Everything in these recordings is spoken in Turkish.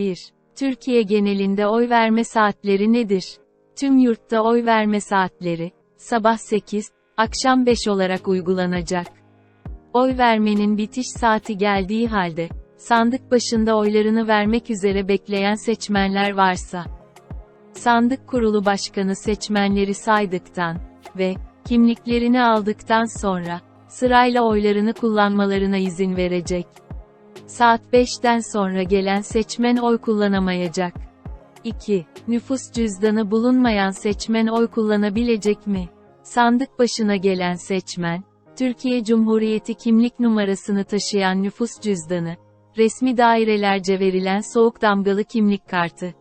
1. Türkiye genelinde oy verme saatleri nedir? Tüm yurtta oy verme saatleri, sabah 8, akşam 5 olarak uygulanacak. Oy vermenin bitiş saati geldiği halde, sandık başında oylarını vermek üzere bekleyen seçmenler varsa, sandık kurulu başkanı seçmenleri saydıktan ve kimliklerini aldıktan sonra, sırayla oylarını kullanmalarına izin verecek. Saat 5'ten sonra gelen seçmen oy kullanamayacak. 2. Nüfus cüzdanı bulunmayan seçmen oy kullanabilecek mi? Sandık başına gelen seçmen, Türkiye Cumhuriyeti kimlik numarasını taşıyan nüfus cüzdanı, resmi dairelerce verilen soğuk damgalı kimlik kartı,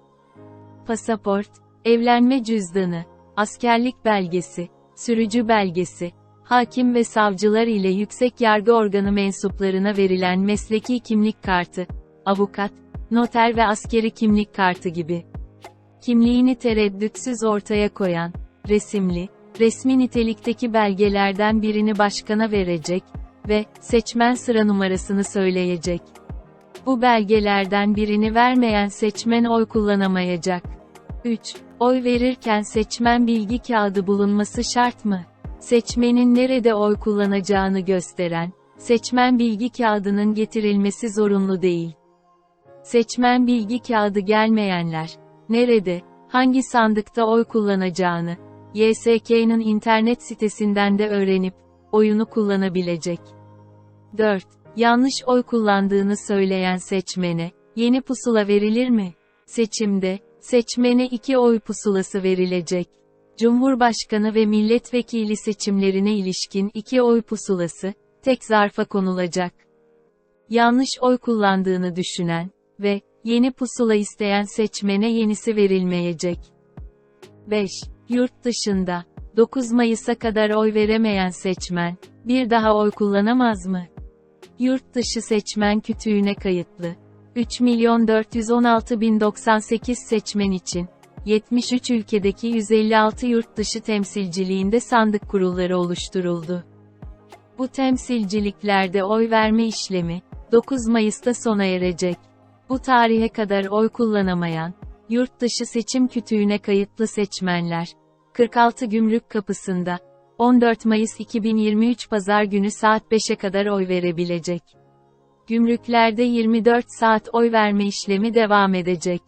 pasaport, evlenme cüzdanı, askerlik belgesi, sürücü belgesi, hakim ve savcılar ile yüksek yargı organı mensuplarına verilen mesleki kimlik kartı, avukat, noter ve askeri kimlik kartı gibi. Kimliğini tereddütsüz ortaya koyan, resimli, resmi nitelikteki belgelerden birini başkana verecek ve seçmen sıra numarasını söyleyecek. Bu belgelerden birini vermeyen seçmen oy kullanamayacak. 3. Oy verirken seçmen bilgi kağıdı bulunması şart mı? Seçmenin nerede oy kullanacağını gösteren, seçmen bilgi kağıdının getirilmesi zorunlu değil. Seçmen bilgi kağıdı gelmeyenler, nerede, hangi sandıkta oy kullanacağını, YSK'nın internet sitesinden de öğrenip, oyunu kullanabilecek. 4. Yanlış oy kullandığını söyleyen seçmene, yeni pusula verilir mi? Seçimde, seçmene iki oy pusulası verilecek. Cumhurbaşkanı ve milletvekili seçimlerine ilişkin iki oy pusulası, tek zarfa konulacak. Yanlış oy kullandığını düşünen ve yeni pusula isteyen seçmene yenisi verilmeyecek. 5. Yurt dışında 9 Mayıs'a kadar oy veremeyen seçmen bir daha oy kullanamaz mı? Yurt dışı seçmen kütüğüne kayıtlı 3.416.098 seçmen için 73 ülkedeki 156 yurt dışı temsilciliğinde sandık kurulları oluşturuldu. Bu temsilciliklerde oy verme işlemi 9 Mayıs'ta sona erecek. Bu tarihe kadar oy kullanamayan, yurt dışı seçim kütüğüne kayıtlı seçmenler, 46 gümrük kapısında, 14 Mayıs 2023 Pazar günü saat 5'e kadar oy verebilecek. Gümrüklerde 24 saat oy verme işlemi devam edecek.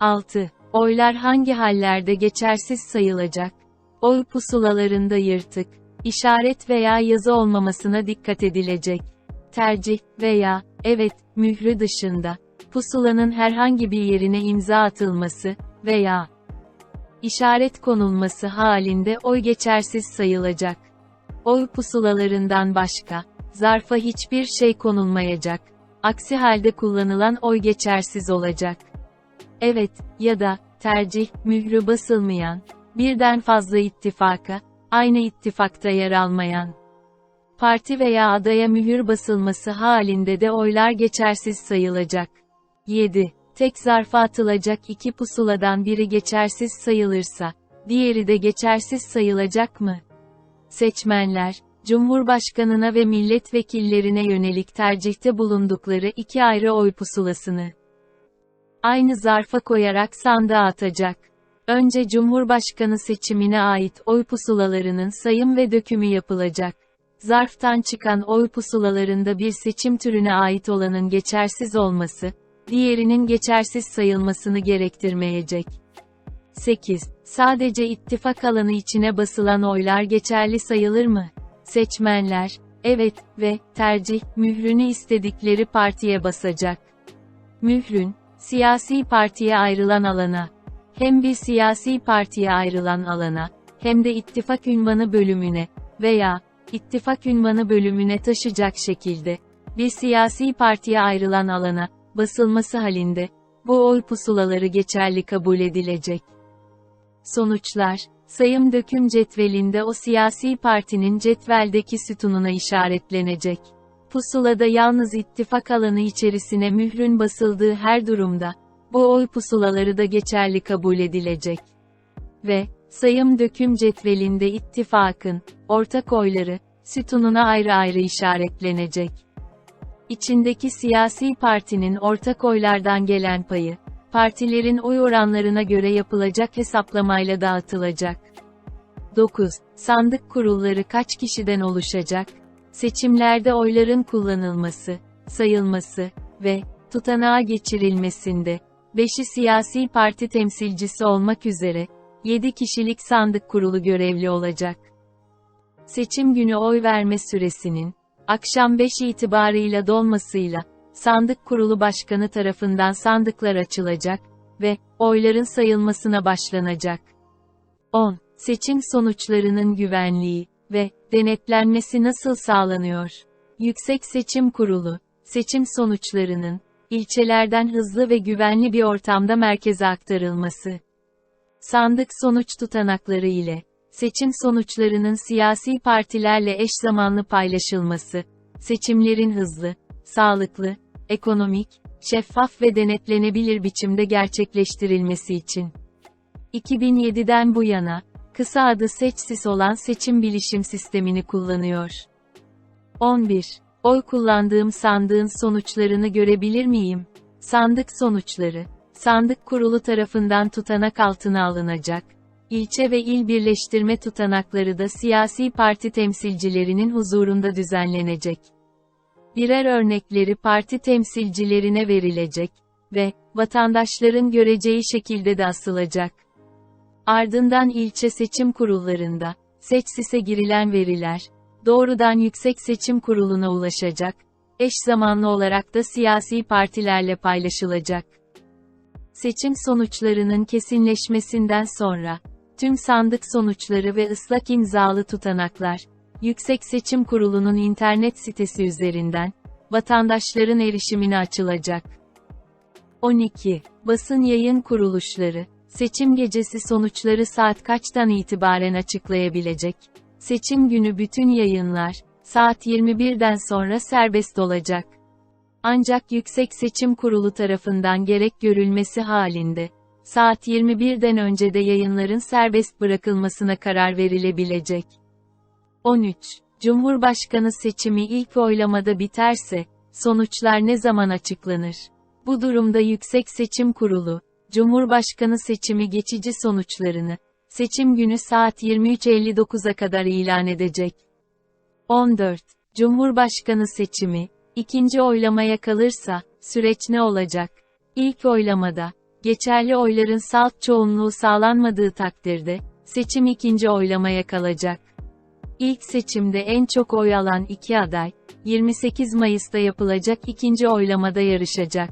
6. Oylar hangi hallerde geçersiz sayılacak? Oy pusulalarında yırtık, işaret veya yazı olmamasına dikkat edilecek. Tercih veya evet mührü dışında pusulanın herhangi bir yerine imza atılması veya işaret konulması halinde oy geçersiz sayılacak. Oy pusulalarından başka zarfa hiçbir şey konulmayacak. Aksi halde kullanılan oy geçersiz olacak. Evet ya da tercih mührü basılmayan birden fazla ittifaka aynı ittifakta yer almayan parti veya adaya mühür basılması halinde de oylar geçersiz sayılacak. 7. Tek zarfa atılacak iki pusuladan biri geçersiz sayılırsa, diğeri de geçersiz sayılacak mı? Seçmenler, Cumhurbaşkanına ve milletvekillerine yönelik tercihte bulundukları iki ayrı oy pusulasını aynı zarfa koyarak sandığa atacak. Önce Cumhurbaşkanı seçimine ait oy pusulalarının sayım ve dökümü yapılacak. Zarftan çıkan oy pusulalarında bir seçim türüne ait olanın geçersiz olması, diğerinin geçersiz sayılmasını gerektirmeyecek. 8. Sadece ittifak alanı içine basılan oylar geçerli sayılır mı? Seçmenler, evet ve tercih mührünü istedikleri partiye basacak. Mührün, siyasi partiye ayrılan alana, hem bir siyasi partiye ayrılan alana, hem de ittifak ünvanı bölümüne veya ittifak ünvanı bölümüne taşıyacak şekilde bir siyasi partiye ayrılan alana basılması halinde bu oy pusulaları geçerli kabul edilecek. Sonuçlar sayım döküm cetvelinde o siyasi partinin cetveldeki sütununa işaretlenecek. Pusulada yalnız ittifak alanı içerisine mührün basıldığı her durumda, bu oy pusulaları da geçerli kabul edilecek. Ve, sayım döküm cetvelinde ittifakın, ortak oyları, sütununa ayrı ayrı işaretlenecek. İçindeki siyasi partinin ortak oylardan gelen payı, partilerin oy oranlarına göre yapılacak hesaplamayla dağıtılacak. 9. Sandık kurulları kaç kişiden oluşacak? Seçimlerde oyların kullanılması, sayılması ve tutanağa geçirilmesinde 5'i siyasi parti temsilcisi olmak üzere 7 kişilik sandık kurulu görevli olacak. Seçim günü oy verme süresinin akşam 5 itibarıyla dolmasıyla sandık kurulu başkanı tarafından sandıklar açılacak ve oyların sayılmasına başlanacak. 10. Seçim sonuçlarının güvenliği ve denetlenmesi nasıl sağlanıyor? Yüksek Seçim Kurulu, seçim sonuçlarının ilçelerden hızlı ve güvenli bir ortamda merkeze aktarılması. Sandık sonuç tutanakları ile seçim sonuçlarının siyasi partilerle eş zamanlı paylaşılması, seçimlerin hızlı, sağlıklı, ekonomik, şeffaf ve denetlenebilir biçimde gerçekleştirilmesi için. 2007'den bu yana, kısa adı Seçsis olan seçim bilişim sistemini kullanıyor. 11. Oy kullandığım sandığın sonuçlarını görebilir miyim? Sandık sonuçları, sandık kurulu tarafından tutanak altına alınacak. İlçe ve il birleştirme tutanakları da siyasi parti temsilcilerinin huzurunda düzenlenecek. Birer örnekleri parti temsilcilerine verilecek ve vatandaşların göreceği şekilde de asılacak. Ardından ilçe seçim kurullarında, seçsise girilen veriler, doğrudan Yüksek Seçim Kurulu'na ulaşacak, eş zamanlı olarak da siyasi partilerle paylaşılacak. Seçim sonuçlarının kesinleşmesinden sonra, tüm sandık sonuçları ve ıslak imzalı tutanaklar, Yüksek Seçim Kurulu'nun internet sitesi üzerinden, vatandaşların erişimine açılacak. 12. Basın yayın kuruluşları, seçim gecesi sonuçları saat kaçtan itibaren açıklayabilecek? Seçim günü bütün yayınlar, saat 21'den sonra serbest olacak. Ancak Yüksek Seçim Kurulu tarafından gerek görülmesi halinde, saat 21'den önce de yayınların serbest bırakılmasına karar verilebilecek. 13. Cumhurbaşkanı seçimi ilk oylamada biterse, sonuçlar ne zaman açıklanır? Bu durumda Yüksek Seçim Kurulu, Cumhurbaşkanı seçimi geçici sonuçlarını, seçim günü saat 23.59'a kadar ilan edecek. 14. Cumhurbaşkanı seçimi, ikinci oylamaya kalırsa, süreç ne olacak? İlk oylamada, geçerli oyların salt çoğunluğu sağlanmadığı takdirde, seçim ikinci oylamaya kalacak. İlk seçimde en çok oy alan iki aday, 28 Mayıs'ta yapılacak ikinci oylamada yarışacak.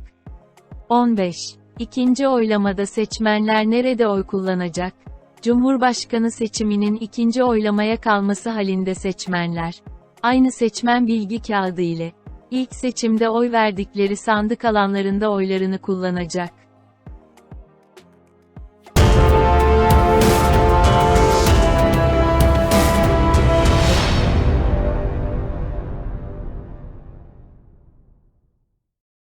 15. İkinci oylamada seçmenler nerede oy kullanacak? Cumhurbaşkanı seçiminin ikinci oylamaya kalması halinde seçmenler, aynı seçmen bilgi kağıdı ile, ilk seçimde oy verdikleri sandık alanlarında oylarını kullanacak.